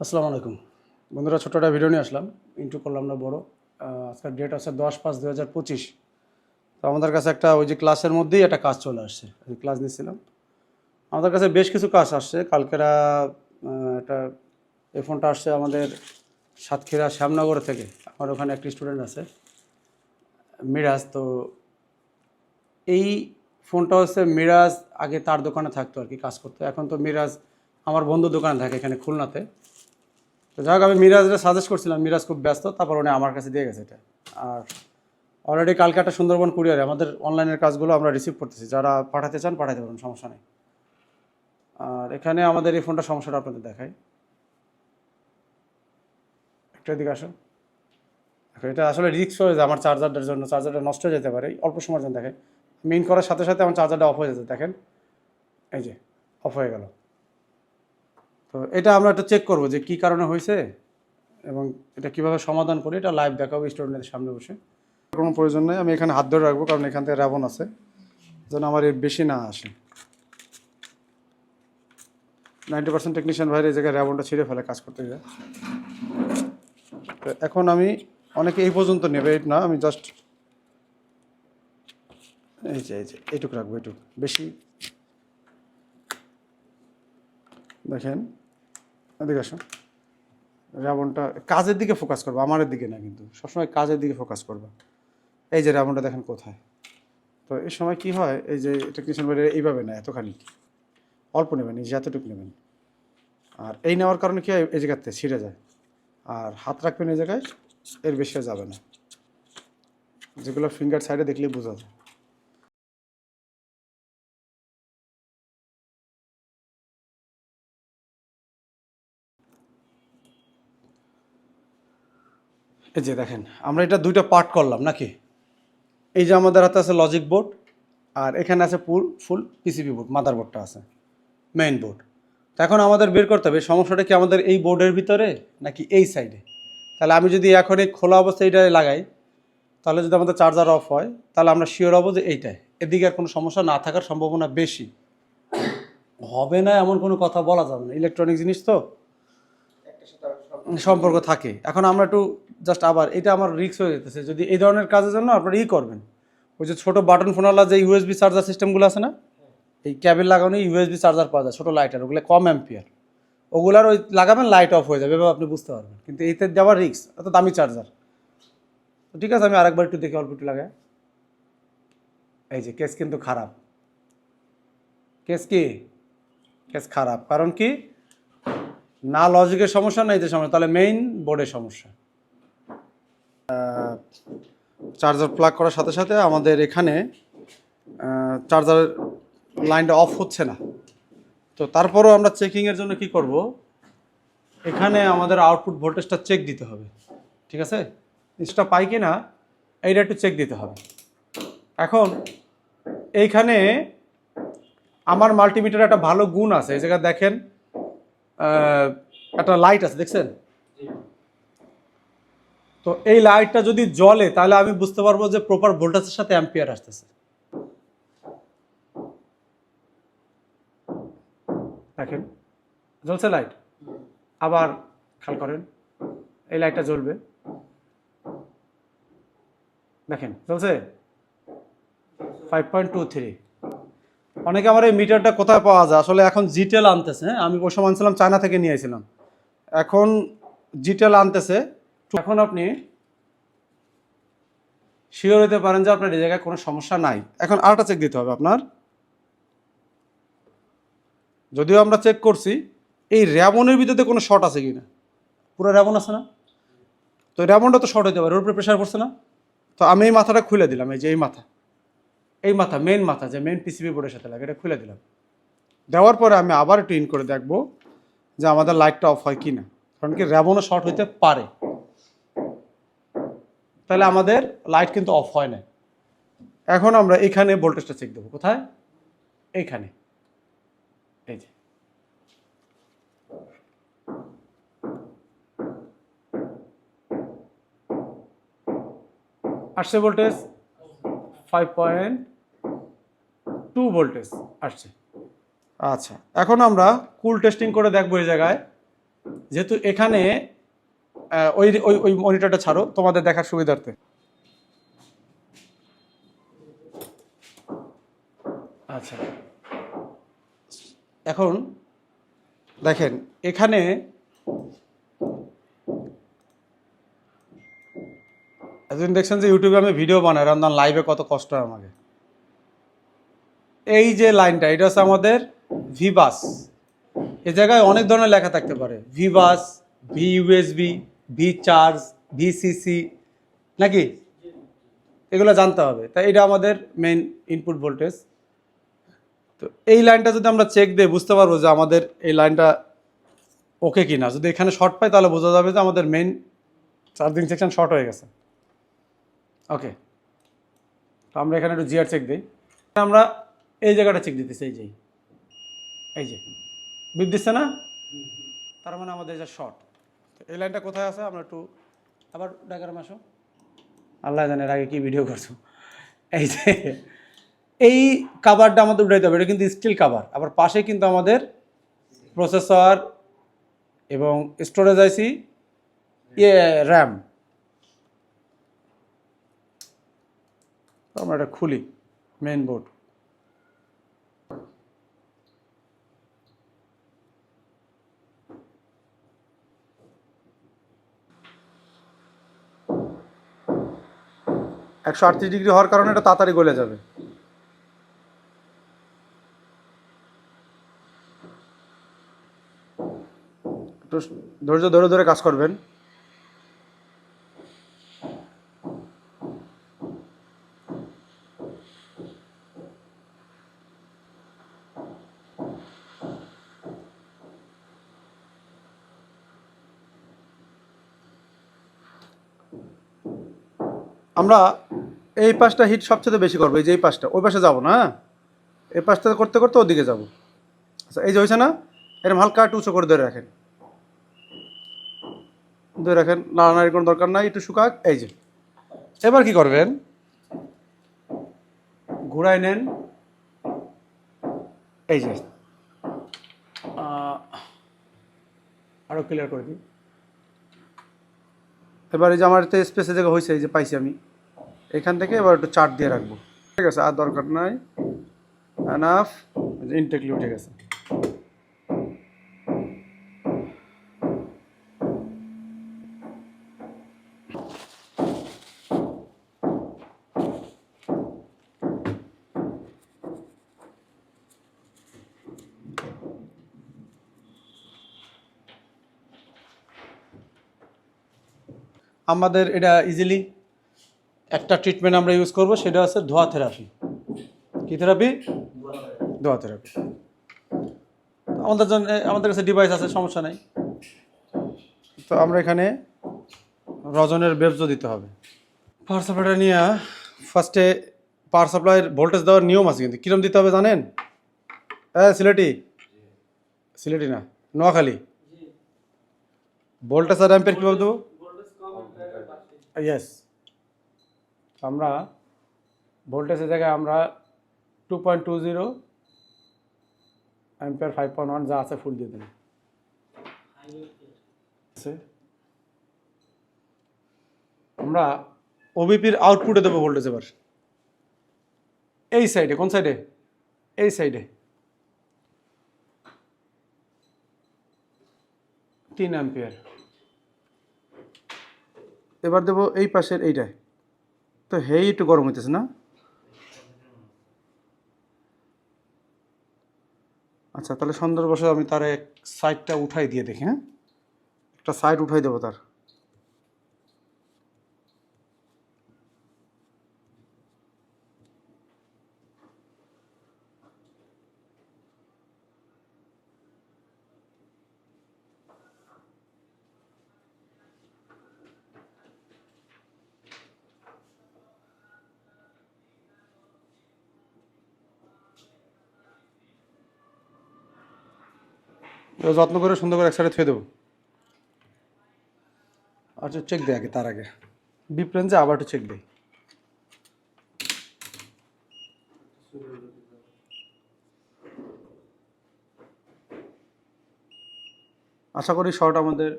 আসসালামু আলাইকুম। বন্ধুরা ছোটো একটা ভিডিও নিয়ে আসলাম। ইন্টু করলাম না, বড়। আজকের ডেট আছে দশ পাঁচ দু হাজার পঁচিশ। তো আমাদের কাছে একটা ওই যে ক্লাসের মধ্যেই একটা কাজ চলে আসছে। আমি ক্লাস নিচ্ছিলাম। আমাদের কাছে বেশ কিছু কাজ আসছে। কালকেরা একটা এই ফোনটা আসছে আমাদের সাতক্ষীরা শ্যামনগর থেকে। আমার ওখানে একটি স্টুডেন্ট আছে, মিরাজ। তো এই ফোনটা হচ্ছে মিরাজ আগে তার দোকানে থাকতো আর কি কাজ করতো। এখন তো মিরাজ আমার বন্ধুর দোকানে থাকে এখানে খুলনাতে। যাই হোক, আমি মিরাজরে সাজেস্ট করছিলাম। মিরাজ খুব ব্যস্ত, তারপর উনি আমার কাছে দিয়ে গেছে এটা। আর অলরেডি কালকে একটা সুন্দরবন কুরিয়ারে আমাদের অনলাইনের কাজগুলো আমরা রিসিভ করতেছি। যারা পাঠাতে চান, পাঠাতে পারেন সমস্যা নেই। আর এখানে আমাদের এই ফোনটা সমস্যাটা আপনাদের দেখাই। একটা দিকে আসো এটা আসলে রিক্স হয়ে যায় আমার চার্জারটার জন্য। চার্জারটা নষ্ট হয়ে যেতে পারে। অল্প সময়ের জন্য দেখেন মেইন করার সাথে সাথে আমার চার্জারটা অফ হয়ে যেতে, দেখেন। এই যে অফ হয়ে গেল। তো এটা আমরা একটা চেক করব যে কী কারণে হয়েছে এবং এটা কীভাবে সমাধান করি, এটা লাইভ দেখাবো স্টুডেন্টদের সামনে বসে। কোনো প্রয়োজন নেই, আমি এখানে হাত ধরে রাখব, কারণ এখান থেকে রাবণ আছে। যেন আমার এর বেশি না আসে। নাইনটি পার্সেন্ট টেকনিশিয়ান ভাইয়ের এই জায়গায় র্যাবনটা ছিঁড়ে ফেলে, কাজ করতে যায় তো এখন আমি অনেকে এই পর্যন্ত নেবে না, আমি জাস্ট এই যে এই যে, এইটুকু রাখব, এইটুকু। বেশি দেখেন এদিকে রাবণটা কাজের দিকে ফোকাস করব আমারের দিকে না কিন্তু। সবসময় কাজের দিকে ফোকাস করব। এই যে রাবণটা দেখেন কোথায়। তো এই সময় কি হয়, এই যে টেকনিশিয়ান বাইরে এইভাবে না এতখানি। অল্প নেবেন, এই যে এতটুকু নেবেন। আর এই নেওয়ার কারণে কি হয়, এই জায়গাতে ছিঁড়ে যায়। আর হাত রাখবেন এই জায়গায়, এর বেশি যাবে না। যেগুলো ফিঙ্গার সাইডে দেখলেই বোঝা যায়। এই যে দেখেন আমরা এটা দুইটা পার্ট করলাম নাকি? এই যে আমাদের হাতে আছে লজিক বোর্ড আর এখানে আছে full full PCB board mother বোর্ডটা আছে মেইন বোর্ড তো এখন আমাদের বের করতে হবে সমস্যাটা কি আমাদের এই বোর্ডের ভিতরে নাকি এই সাইডে তাহলে আমি যদি এখন এই খোলা অবস্থায় এইটা লাগাই তাহলে যদি আমাদের চার্জার অফ হয় তাহলে আমরা শিওর হব যে এইটাই এদিকে আর কোনো সমস্যা না থাকার সম্ভাবনা বেশি। হবে না এমন কোনো কথা বলা যাবে না। ইলেকট্রনিক জিনিস তো সম্পর্ক থাকে। এখন আমরা একটু জাস্ট আবার এটা আমার রিক্স হয়ে যেতেছে। যদি এই ধরনের কাজের জন্য আপনারা ই করবেন। ওই যে ছোটো বাটন ফোনালা যে ইউএসবি চার্জার সিস্টেমগুলো আছে না, এই ক্যাবেল লাগানো ইউএসবি চার্জার পাওয়া যায়, ছোটো লাইটার ওগুলো কম অ্যাম্পিয়ার ওগুলার ওই লাগাবেন লাইট অফ হয়ে যাবে এবার আপনি বুঝতে পারবেন। কিন্তু এইতে দেওয়ার রিক্স এত দামি চার্জার তো ঠিক আছে, আমি আরেকবার একটু দেখি, অল্প একটু লাগাই। এই যে কেস কিন্তু খারাপ। কেস কি? কেস খারাপ। কারণ কি? না লজিকের সমস্যা, না এতে সমস্যা। তাহলে মেইন বোর্ডের সমস্যা। চার্জার প্লাগ করার সাথে সাথে আমাদের এখানে চার্জার লাইনটা অফ হচ্ছে না। তো তারপরও আমরা চেকিংয়ের জন্য কি করব? এখানে আমাদের আউটপুট ভোল্টেজটা চেক দিতে হবে। ঠিক আছে? জিনিসটা পাই কি না এইটা একটু চেক দিতে হবে। এখন, এইখানে আমার মাল্টিমিটার একটা ভালো গুণ আছে। এই জায়গায় দেখেন একটা লাইট আছে, দেখছেন? তো এই লাইটটা যদি জ্বলে, তাহলে আমি বুঝতে পারব যে প্রপার ভোল্টেজের সাথে অ্যাম্পিয়ার আসতেছে। দেখেন, জ্বলছে লাইট আবার খেয়াল করেন, এই লাইটটা জ্বলবে। দেখেন, জ্বলছে? ফাইভ পয়েন্ট টু থ্রি অনেকে আমার এই মিটারটা কোথায় পাওয়া যায়? আসলে এখন জিটেল আনতেছে হ্যাঁ? আমি ওই সময় আনছিলাম চায়না থেকে নিয়ে এসেছিলাম এখন জিটেল আনতেছে এখন আপনি শিওর হতে পারেন যে আপনার এই জায়গায় কোনো সমস্যা নাই। এখন আরেকটা চেক দিতে হবে আপনার। যদিও আমরা চেক করছি, এই র্যাবনের ভিতরে কোনো শর্ট আছে কি না পুরো র্যাবন আছে না? তো র্যাবনটা তো শর্ট হতে পারে, ওর উপরে প্রেশার পড়ছে না? তো আমি এই মাথাটা খুলে দিলাম, এই যে এই মাথা। এই মাথা মেন মাথা, যে মেন পিসিবি বোর্ডের সাথে লাগে, এটা খুলে দিলাম। দেওয়ার পরে আমি আবার ইন করে দেখব যে আমাদের লাইটটা অফ হয় কি না কারণ কি র্যাবনও শর্ট হইতে পারে। তাহলে আমাদের লাইট কিন্তু অফ হয় না এখন আমরা এখানে ভোল্টেজটা চেক দেবো। কোথায়? এইখানে। এই যে। আসছে voltage five point two voltage আসছে। আচ্ছা এখন আমরা কুল টেস্টিং করে দেখব এই জায়গায়। যেহেতু এখানে ওই ওই ওই মনিটরটা ছাড়ো তোমাদের দেখার সুবিধার্থে। আচ্ছা। এখন দেখেন এখানে এতদিন দেখছেন যে ইউটিউবে আমি ভিডিও বানাই রান্নার লাইভে কত কষ্ট হয় আমাকে। এই যে লাইনটা এটা হচ্ছে আমাদের ভিবাস এ জায়গায় অনেক ধরনের লেখা থাকতে পারে। VBUS V USB V charge VCC নাকি? এগুলো জানতে হবে। তাই এটা আমাদের মেইন ইনপুট ভোল্টেজ তো এই লাইনটা যদি আমরা চেক দিয়ে বুঝতে পারব যে আমাদের এই লাইনটা ওকে কি না যদি এখানে শর্ট পাই তাহলে বোঝা যাবে যে আমাদের মেইন চার্জিং সেকশন শর্ট হয়ে গেছে। ওকে তো আমরা এখানে একটু জিআর চেক দিই। আমরা এই জায়গাটা চেক দিতেছি, এই যে। এই যে। দিচ্ছে না? তার মানে আমাদের যা শর্ট এই লাইনটা কোথায় আছে? আমরা একটু আবার ডাকারাম আসো আল্লাহ জানের আগে কি ভিডিও করছ। এই যে, এই কাভারটা আমাদের উঠাইতে হবে। এটা কিন্তু স্টিল কাভার আবার পাশে কিন্তু আমাদের প্রসেসর এবং স্টোরেজ আইসি ইয়ে র্যাম আমরা এটা খুলি মেন বোর্ড একশো আটত্রিশ ডিগ্রি হওয়ার কারণে এটা তাড়াতাড়ি গলে যাবে। ধৈর্য ধরে ধরে কাজ করবেন। আমরা এই পাশটা হিট সবচেয়ে বেশি করব, এই যে এই পাশটা। ওই পাশে যাব না হ্যাঁ? এই পাশটা করতে করতে ওদিকে যাব। আচ্ছা এই যে হয়েছে না এরকম হালকা একটু উঁচু করে ধরে রাখেন। ধরে রাখেন নাড়ানাড়ির কোনো দরকার নাই, একটু শুকাক, এই যে। এবার কি করবেন? ঘুরাই নেন। এই যে। আরও ক্লিয়ার করে দিই। এবার এই যে আমার স্পেসে জায়গা হয়েছে এই যে পাইছি আমি। এখান থেকে এবার একটু চার্ট দিয়ে রাখব। ঠিক আছে, আর দরকার নাই। এনাফ ইনটেকলি উঠে গেছে। আমাদের এটা ইজিলি একটা ট্রিটমেন্ট আমরা ইউজ করব সেটা হচ্ছে ধোয়া থেরাপি কী থেরাপি ধোয়া থেরাপি আমাদের জন্য আমাদের কাছে ডিভাইস আছে সমস্যা নেই। তো আমরা এখানে রজনের বেবজ দিতে হবে। পাওয়ার সাপ্লাইটা নিয়ে ফার্স্টে পাওয়ার সাপ্লাইয়ের ভোল্টেজ দেওয়ার নিয়ম আছে কিন্তু। কীরকম দিতে হবে জানেন? হ্যাঁ সিলেটি? সিলেটি না নোয়াখালী। ভোল্টেজ আর অ্যাম্পের কীভাবে দেবো? ইয়েস আমরা ভোল্টেজের জায়গায় আমরা two point two zero ampere five point one যা আছে ফুল দিয়ে আছে। আমরা ওবিপির আউটপুটে দেবো ভোল্টেজ এবার। এই সাইডে কোন সাইডে এই সাইডে তিন অ্যাম্পিয়ার এবার দেবো এই পাশের এইটায়। তো হেই একটু গরম হইতেছে না? আচ্ছা তাহলে সুন্দর আমি তার এক সাইডটা উঠাই দিয়ে দেখি হ্যাঁ? একটা সাইড উঠাই দেবো তার। যত্ন করে সুন্দর করে এক সাইডে থুয়ে দেবো। আচ্ছা চেক দেয় আগে, তার আগে। বিপ রেঞ্জে আবার একটু চেক দেয় আশা করি শর্ট আমাদের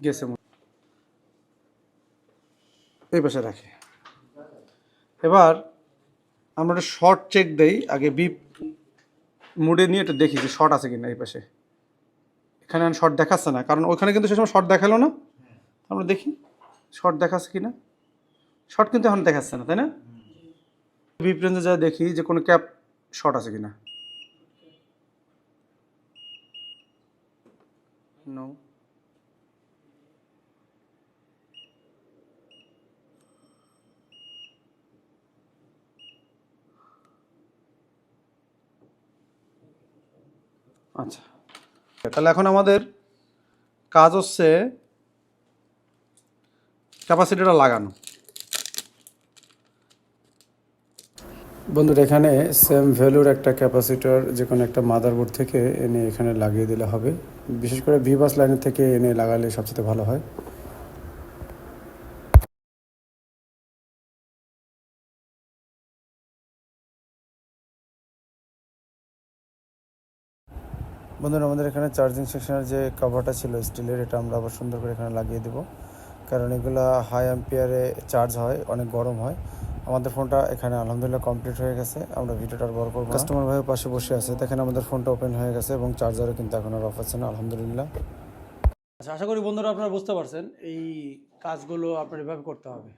গেছে এই পাশে রাখি। এবার আমরা একটা শর্ট চেক দেই, আগে বিপ মুডে নিয়ে একটু দেখি যে শর্ট আছে কিনা এই পাশে। এখানে শর্ট দেখাচ্ছে না। কারণ ওইখানে কিন্তু সে সময় শর্ট দেখাল না। আমরা দেখি শর্ট দেখাচ্ছে কিনা? শর্ট কিন্তু এখন দেখাচ্ছে না, তাই না? বিপ রেঞ্জে যা দেখি যে কোনো ক্যাপ শর্ট আছে কিনা? নো আচ্ছা। তাহলে এখন আমাদের কাজ হচ্ছে ক্যাপাসিটিটা লাগানো। বন্ধুরা, এখানে সেম ভ্যালুর একটা ক্যাপাসিটার, যে কোনো একটা মাদারবোর্ড থেকে এনে এখানে লাগিয়ে দিলে হবে। বিশেষ করে ভিবাস লাইনের থেকে এনে লাগালে সবচেয়ে ভালো হয়। বন্ধুরা আমাদের এখানে চার্জিং সেকশনের যে কভারটা ছিল স্টিলের এটা আমরা আবার সুন্দর করে এখানে লাগিয়ে দেব। কারণ এগুলা হাই অ্যাম্পিয়ারে চার্জ হয় অনেক গরম হয়। আমাদের ফোনটা এখানে আলহামদুলিল্লাহ কমপ্লিট হয়ে গেছে। আমরা ভিডিওটা বড় করব কাস্টমার ভাই পাশে বসে আছে। দেখেন আমাদের ফোনটা ওপেন হয়ে গেছে এবং চার্জারও কিন্তু এখন আর অফ আছে না আলহামদুলিল্লাহ। আচ্ছা আশা করি বন্ধুরা আপনারা বুঝতে পারছেন এই কাজগুলো আপনার এভাবে করতে হবে।